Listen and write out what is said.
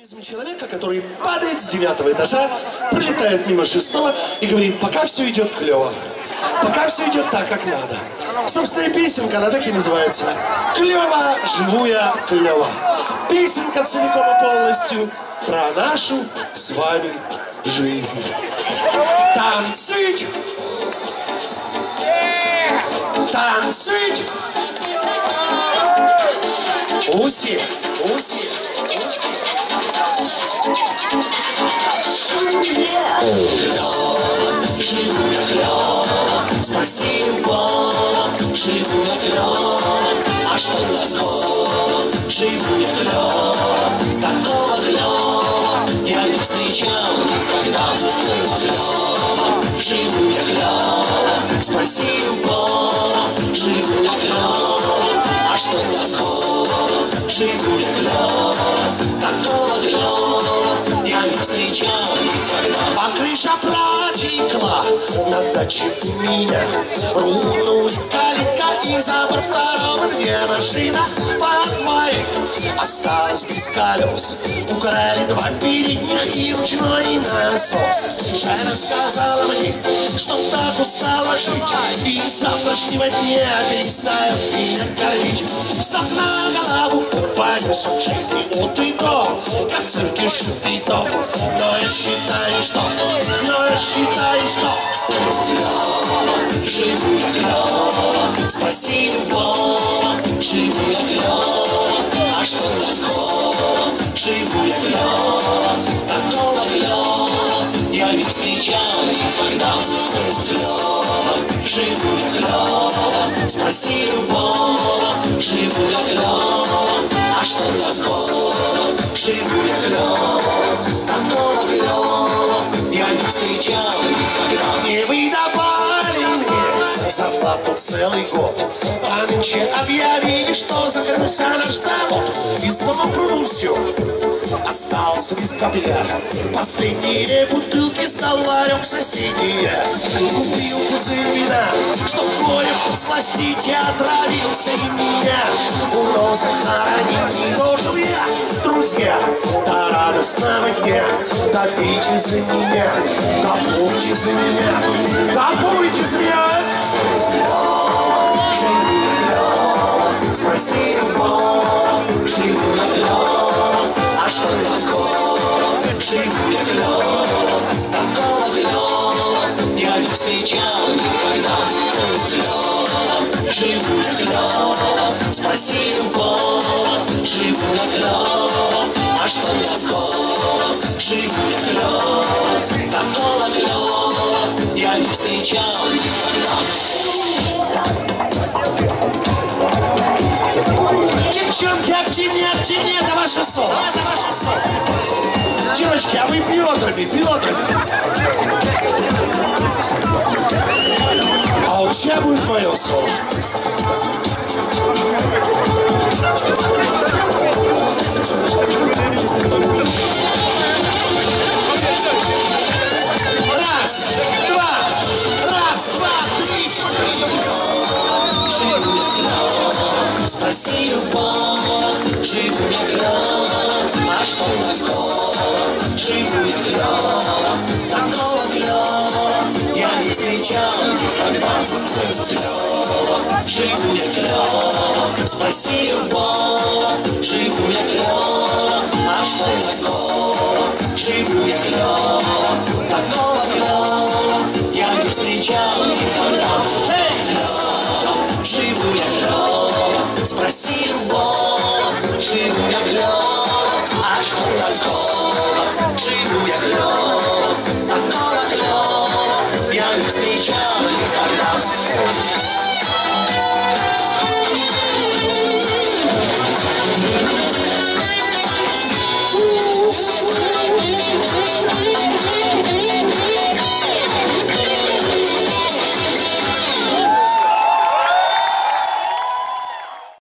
Человека, который падает с девятого этажа, пролетает мимо шестого и говорит, пока все идет клево, пока все идет так, как надо. Собственно, песенка, она так и называется. Клево, живу я клево. Песенка целиком и полностью про нашу с вами жизнь. Танцить! Танцить! Уси, уси. Живу я клёво, спасибо, живу я клёво, а что такого? Живу я клёво, такого клёва я не встречал никогда. Живу я клёво, спасибо, живу я клёво, а что такого? Живу я клёво, Shapla. У меня Рухнула калитка и забор второго дня Машина под моей осталась без колес. Украли два передних и ручной насос. Шайна сказала мне, что так устала жить И с завтрашнего дня перестает меня кормить. Став на голову упадет в жизни от и до Как в цирке шут и то Но я считаю, что но я считаю, что Живу я клёво, спасибо, живу я клёво, а что такого? Живу клёво, такого клёва я не встречал никогда. Клёво, живу клёво, спасибо, живу я клёво, а что такого? Живу клёво, такого клёва я не встречал зарплату целый год. А нынче объявили, что закрылся наш завод. И звонок все остался без копья. Последние бутылки стал ларем соседние. Купил пузырь вина, чтоб горем подсластить, и отравился и меня. Но захоронить не должен я, друзья, до радостного дня. Допейте за меня, допойте за меня, допойте за меня. Живу клёво, спасибо, живу я клёво, а что такого? Живу я клёво, такого клёва я не встречал никогда. Живу я клёво, спасибо, живу я клёво, а что такого? Живу я клёво, такого клёва я не встречал никогда. Девчонки, активнее, активнее, это ваше соло. Это ваше соло. Девочки, а вы бедрами, бедрами. А вот сейчас будет мое соло. Раз, два, я клёво, спасибо, живу я клёво, а что такого? Живу я клёво, такого клёва я не встречал никогда. Клёво, живу я клёво, спасибо, живу я клёво, Клёво, живу я клёво, спроси любого, живу я клёво, а что такого?